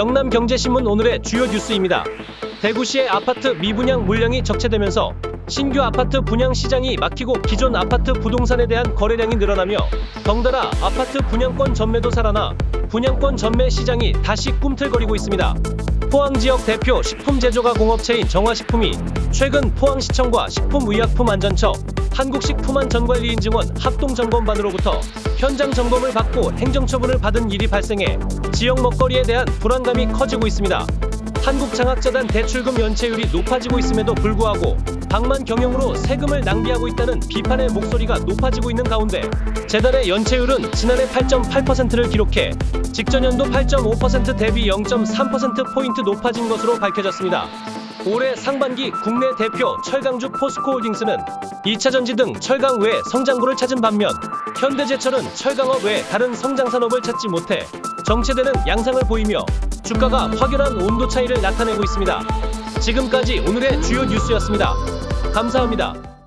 영남경제신문 오늘의 주요 뉴스입니다. 대구시의 아파트 미분양 물량이 적체되면서 신규 아파트 분양 시장이 막히고 기존 아파트 부동산에 대한 거래량이 늘어나며 덩달아 아파트 분양권 전매도 살아나 분양권 전매 시장이 다시 꿈틀거리고 있습니다. 포항 지역 대표 식품 제조가 공업체인 정화식품이 최근 포항시청과 식품의약품안전처 한국식품안전관리인증원 합동점검반으로부터 현장 점검을 받고 행정처분을 받은 일이 발생해 지역 먹거리에 대한 불안감이 커지고 있습니다. 한국장학재단 대출금 연체율이 높아지고 있음에도 불구하고 방만 경영으로 세금을 낭비하고 있다는 비판의 목소리가 높아지고 있는 가운데 재단의 연체율은 지난해 8.8%를 기록해 직전 연도 8.5% 대비 0.3%포인트 높아진 것으로 밝혀졌습니다. 올해 상반기 국내 대표 철강주 포스코홀딩스는 2차 전지 등 철강 외 성장구를 찾은 반면 현대제철은 철강업 외 다른 성장산업을 찾지 못해 정체되는 양상을 보이며 주가가 확연한 온도 차이를 나타내고 있습니다. 지금까지 오늘의 주요 뉴스였습니다. 감사합니다.